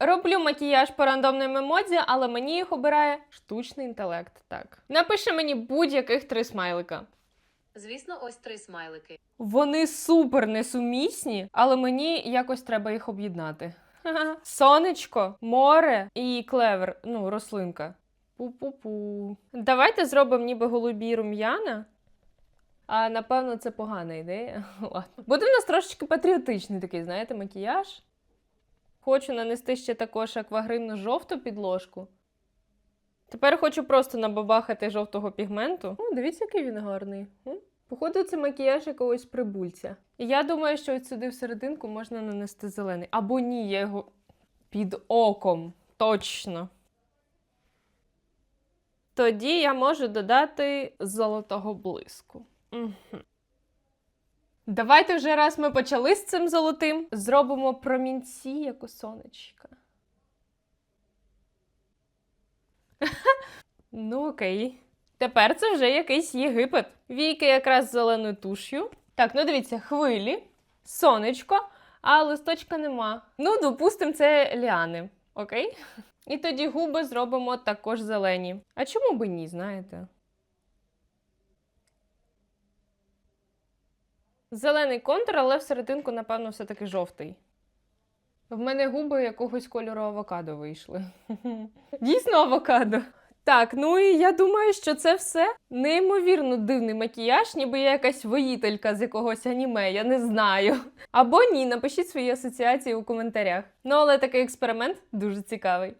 Роблю макіяж по рандомним емодзі, але мені їх обирає штучний інтелект. Так. Напиши мені будь-яких три смайлика. Звісно, ось три смайлики. Вони супер несумісні, але мені якось треба їх об'єднати. Сонечко, море і клевер, ну, рослинка. Пу-пу-пу. Давайте зробимо ніби голубі рум'яна. А напевно, це погана ідея. Ладно. Буде в нас трошечки патріотичний такий, знаєте, макіяж. Хочу нанести ще також аквагримну жовту підложку. Тепер хочу просто набабахати жовтого пігменту. О, дивіться, який він гарний. Походу, це макіяж якогось прибульця. І я думаю, що от сюди всерединку можна нанести зелений. Або ні, я його під оком. Точно. Тоді я можу додати золотого блиску. Мгм. Давайте вже раз ми почали з цим золотим, зробимо промінці, як у сонечка. ну, окей. Тепер це вже якийсь Єгипет. Війки якраз з зеленою туш'ю. Так, ну дивіться, хвилі, сонечко, а листочка нема. Ну, допустимо, це ліани. Окей? І тоді губи зробимо також зелені. А чому би ні, знаєте? Зелений контур, але всерединку, напевно, все-таки жовтий. В мене губи якогось кольору авокадо вийшли. Дійсно авокадо. Так, ну і я думаю, що це все неймовірно дивний макіяж, ніби я якась воїтелька з якогось аніме, я не знаю. Або ні, напишіть свої асоціації у коментарях. Ну, але такий експеримент дуже цікавий.